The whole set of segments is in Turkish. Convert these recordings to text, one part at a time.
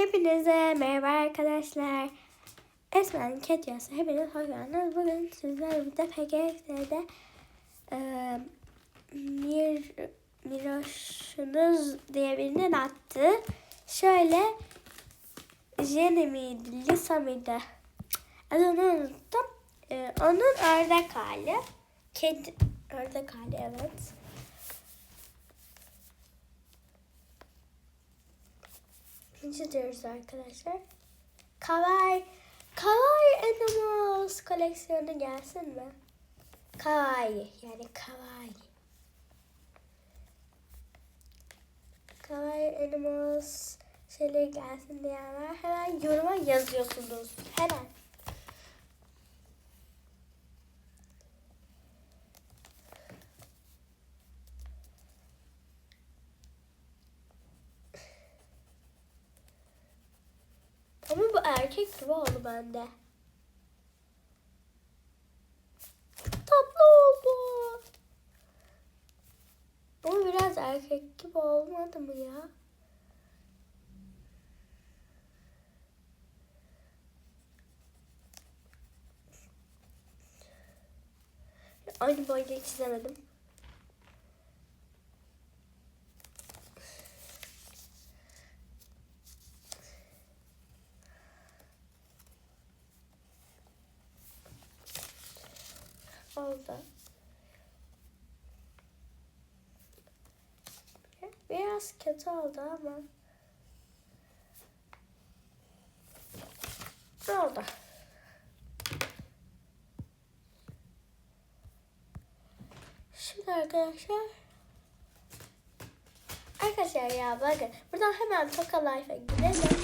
Hepinize merhaba arkadaşlar. Esmen Ketyası hepiniz hoş geldiniz. Bugün sizlerle birlikte PGF'de e, Mir, Miroş'unuz diye birinin attı. Şöyle Jenny miydi, Lisa mıydı? Adını unuttum. E, onun ördek hali. Kedi, ördek hali evet. İkinci diyoruz arkadaşlar. Kawaii, Kawaii Animals koleksiyonu gelsin mi? Kawaii yani Kawaii. Kawaii Animals şeyleri gelsin diyenler hemen yoruma yazıyorsunuz. Hemen. Ama bu erkek gibi oldu bende. Tatlı oldu. Ama biraz erkek gibi olmadı mı ya? Aynı boyayı çizemedim. Oldu. Biraz kötü oldu ama. Ne oldu? Şimdi arkadaşlar Arkadaşlar ya bakın buradan hemen Toka Life'a gidelim.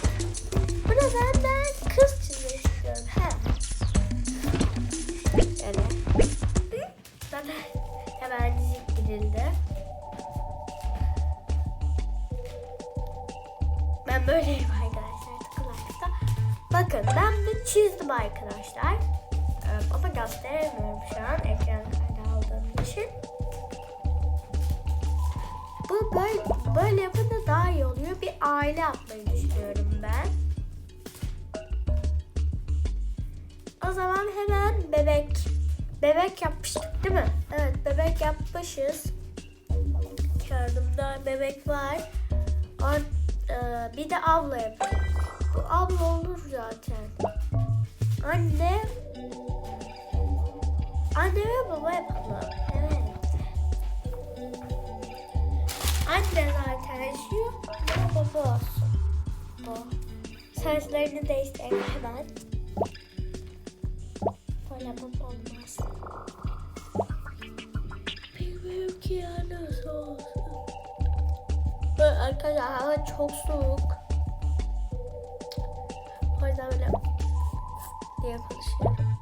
Burada ben, ben kız girildi. Ben böyleyim arkadaşlar tıkılaşta. Bakın ben bir çizdim arkadaşlar. Ee, ama gösteremiyorum şu an ekran kaydı aldığım için. Bu böyle, böyle yapınca daha iyi oluyor. Bir aile yapmayı düşünüyorum ben. O zaman hemen bebek Bebek yapmıştık değil mi? Evet bebek yapmışız. Kağıdımda bebek var. Or, e, bir de abla yapalım. Bu abla olur zaten. Anne. Anne ve baba yapalım. Evet. Anne zaten. Bu baba olsun. Bu. Saçlarını değiştirelim hemen. Baba olmaz. Bilmiyorum ki ya nasıl olsun. Böyle arkadaşlar hava çok soğuk. O yüzden böyle diye konuşuyorum.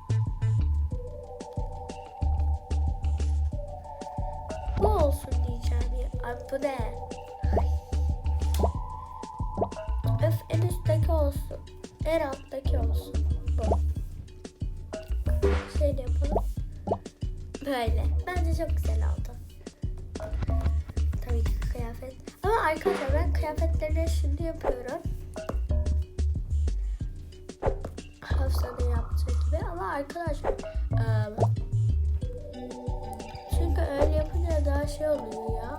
Bu olsun diyeceğim ya. Ay bu ne? Öf en üstteki olsun. En alttaki olsun. Şöyle yapalım. Böyle. Bence çok güzel oldu. Tabii ki kıyafet. Ama arkadaşlar ben kıyafetlerini şimdi yapıyorum. Hafsa'nın yaptığı gibi. Ama arkadaşlar eee, çünkü öyle yapınca daha şey oluyor. Ya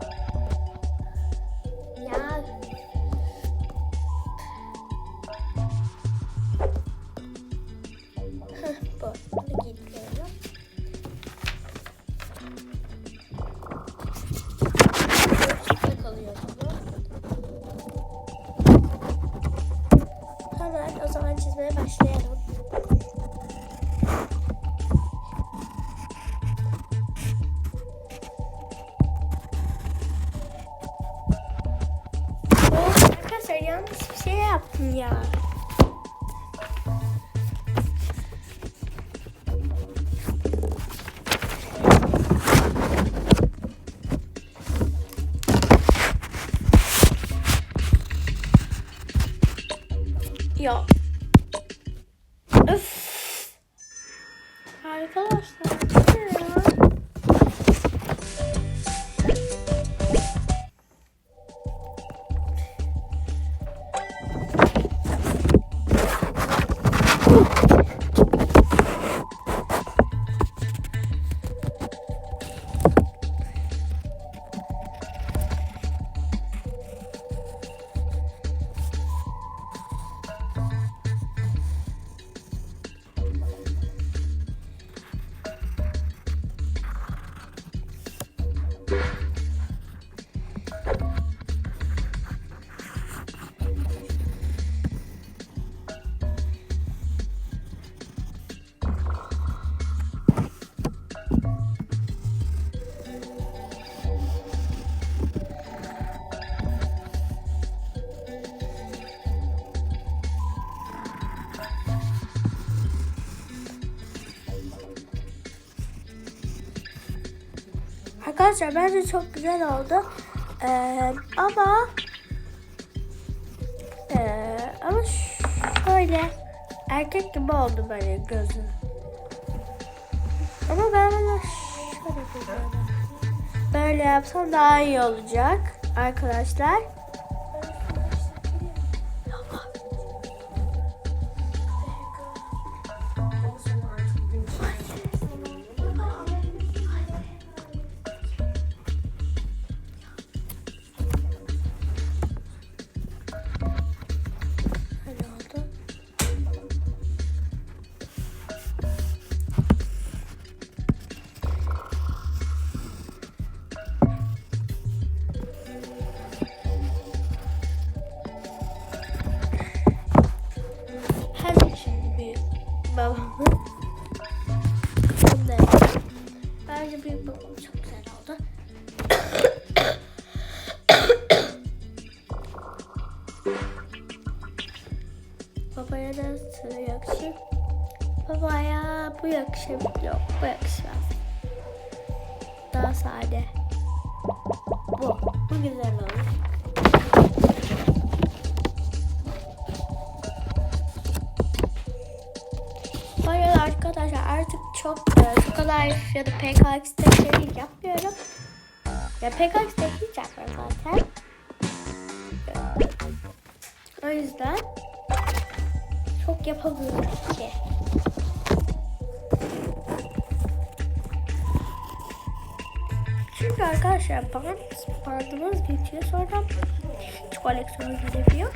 Hemen o zaman çizmeye başlayalım. Oo, Arkadaşlar yanlış bir şey yaptım ya. Ya. Arkadaşlar bence çok güzel oldu. Ee, ama ee, ama şöyle erkek gibi oldu böyle gözü. Ama ben bunu şöyle yapacağım. Böyle yapsam daha iyi olacak arkadaşlar. Babaya da sıra yakışır. Babaya bu yakışır. Yok bu yakışmaz. Daha sade. Bu. Bu güzel olur. Bu arkadaşlar artık çok e, şu kadar ya da PKX'de şey yapmıyorum. Ya PKX'de hiç yapmıyorum zaten. O yüzden çok yapamıyorum ki. Çünkü arkadaşlar band, bandımız bitiyor sonra hiç koleksiyon gidemiyor.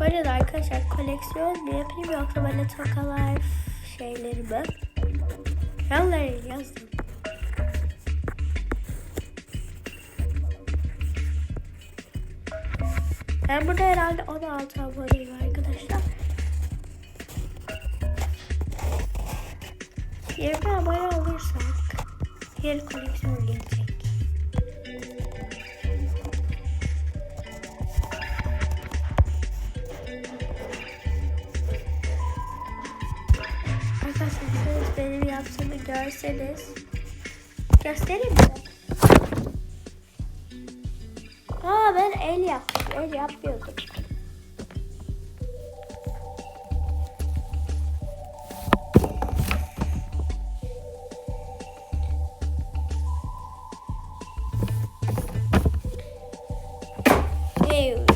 Böyle de arkadaşlar koleksiyon mu yapayım yoksa böyle tokalar şeyleri mi? Yanları yazdım. Ben burada herhalde 16 aboneyim arkadaşlar. 20 abone olursak yeni koleksiyon gelecek. Arkadaşlar benim yaptığımı görseniz göstereyim mi? Aa ben el yaptım. El yapmıyordum. Ew.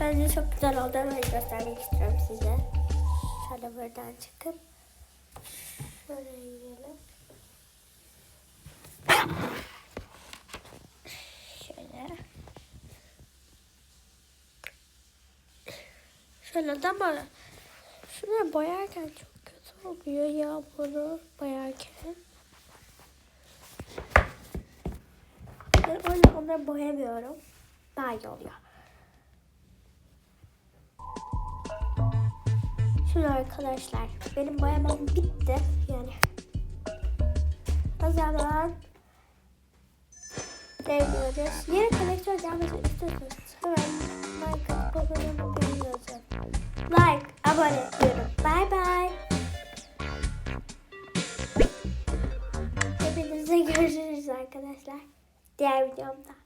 Bence çok güzel oldu. Hemen göstermek istiyorum size. Şöyle buradan çıkıp şöyle yiyelim. Şöyle. Şöyle de ama şunu boyarken çok kötü oluyor ya bunu boyarken. Ben yüzden onları boyamıyorum. Daha iyi oluyor. Şimdi arkadaşlar benim boyamam bitti yani. O zaman Devriyoruz. Yeni koleksiyon gelmesi istiyorsanız hemen like atıp abone. Like, abone diyorum. Bye bye. Hepinize görüşürüz arkadaşlar. Diğer videomda.